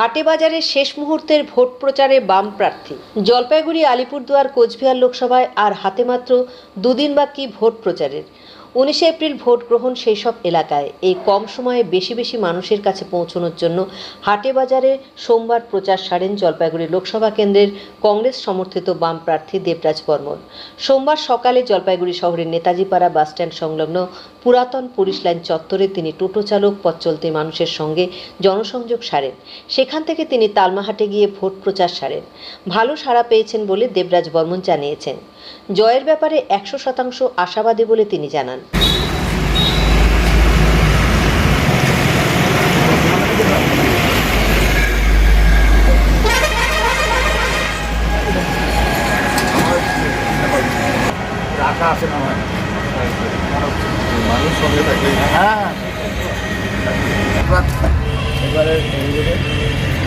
হাটে বাজারে শেষ মুহূর্তের ভোট প্রচারে বাম প্রার্থী। জলপাইগুড়ি, আলিপুরদুয়ার, কোচবিহার লোকসভায় আর হাতে মাত্র দুদিন বাকি ভোট প্রচারের। উনিশে এপ্রিল ভোট গ্রহণ সেই সব এলাকায়। এই কম সময়ে বেশি বেশি মানুষের কাছে পৌঁছানোর জন্য হাটে বাজারে সোমবার প্রচার সারেন জলপাইগুড়ি লোকসভা কেন্দ্রের কংগ্রেস সমর্থিত বাম প্রার্থী দেবরাজ বর্মন। সোমবার সকালে জলপাইগুড়ি শহরের নেতাজিপাড়া বাসস্ট্যান্ড সংলগ্ন পুরাতন পুলিশ লাইন চত্বরে তিনি টোটো চালক, পথ চলতি মানুষের সঙ্গে জনসংযোগ সারেন। সেখান থেকে তিনি তালমাহাটে গিয়ে ভোট প্রচার সারেন। ভালো সাড়া পেয়েছেন বলে দেবরাজ বর্মন জানিয়েছেন। জয়ের ব্যাপারে একশো শতাংশ আশাবাদী বলে তিনি জানান।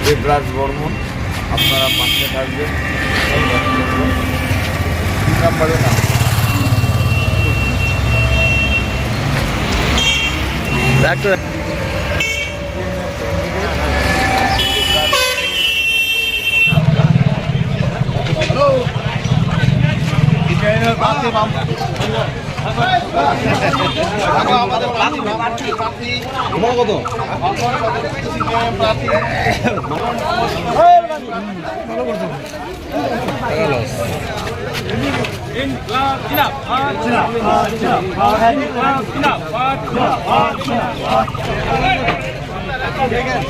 দেবরাজ বর্মন আপনারা পাশে থাকবেন। করে না। ডাক্তার কত ইনকলাব জিন্দাবাদ জিন্দাবাদ জিন্দাবাদ ইনকলাব জিন্দাবাদ জিন্দাবাদ জিন্দাবাদ দেখেন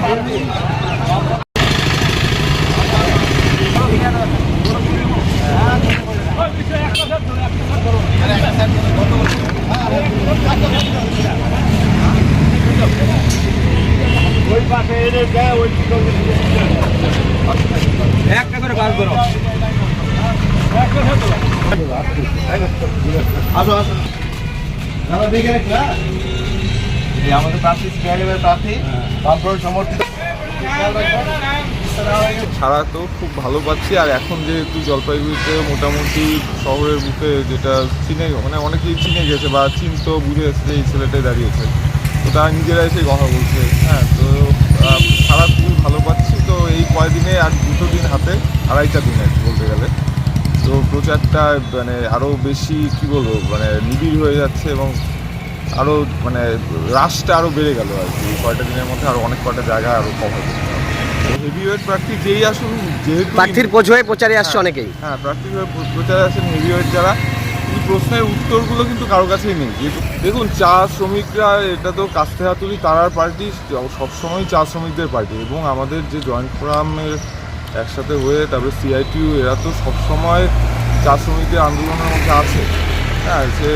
Thank you. তিন নম্বরে না আসো আসো। দাদা দেখে রাখলা এই আমাদের প্রার্থী প্রার্থী বামফ্রন্ট সমর্থিত ছাড়া তো খুব ভালো পাচ্ছি, আর এখন যেহেতু জলপাইগুড়িতে মোটামুটি শহরের বুকে যেটা চিনে মানে অনেকেই চিনে গেছে বা চিনতো বুঝে এসেছে এই ছেলেটাই দাঁড়িয়েছে। তো তারা নিজেরা এসে কথা বলছে হ্যাঁ তো ছাড়া খুবই ভালো পাচ্ছি, তো এই কয়দিনে আর দুটো দিন হাতে, আড়াইটা দিন বলতে গেলে। তো প্রচারটা মানে আরও বেশি, কি বলব মানে নিবিড় হয়ে যাচ্ছে এবং আরও মানে রাশটা আরও বেড়ে গেল আর কি কয়টা দিনের মধ্যে আরও অনেক কয়টা জায়গা আরও কভার করতে হেভিওয়েট প্রার্থী যেই আসুন যেহেতু প্রার্থীর পোজ প্রচারে আসছে অনেকেই। হ্যাঁ প্রার্থী হয়ে প্রচারে আছেন হেভিওয়েট যারা। এই প্রশ্নের উত্তরগুলো কিন্তু কারও কাছেই নেই। দেখুন চা শ্রমিকরা এটা তো কাস্তে হাতুড়ি তারার পার্টি সবসময় চা শ্রমিকদের পার্টি। এবং আমাদের যে জয়েন্ট ফোরামের একসাথে হয়ে তারপরে সিআইটিউ এরা তো সবসময় চা শ্রমিকদের আন্দোলনের মধ্যে আছে। হ্যাঁ সে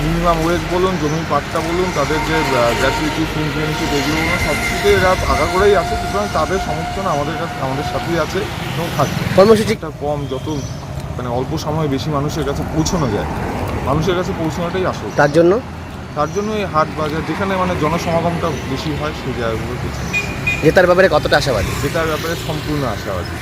মিনিমাম ওয়েজ বলুন জমি পাট্টা বলুন তাদের যে গ্র্যাচুইটি বেনিফিট এগুলো বলুন সব কিছুতে এরা আগা করেই আছে সুতরাং তাদের সমর্থন আমাদের কাছে আমাদের সাথেই আছে এবং থাকবে। কর্মসূচি এটা কম যত মানে অল্প সময়ে বেশি মানুষের কাছে পৌঁছানো যায় মানুষের কাছে পৌঁছানোটাই আসল। তার জন্য? তার জন্য এই হাট বাজার যেখানে মানে জনসমাগমটা বেশি হয় সেই জায়গাগুলো। জেতার ব্যাপারে কতটা আশাবাদী? যেটার ব্যাপারে সম্পূর্ণ আশাবাদী।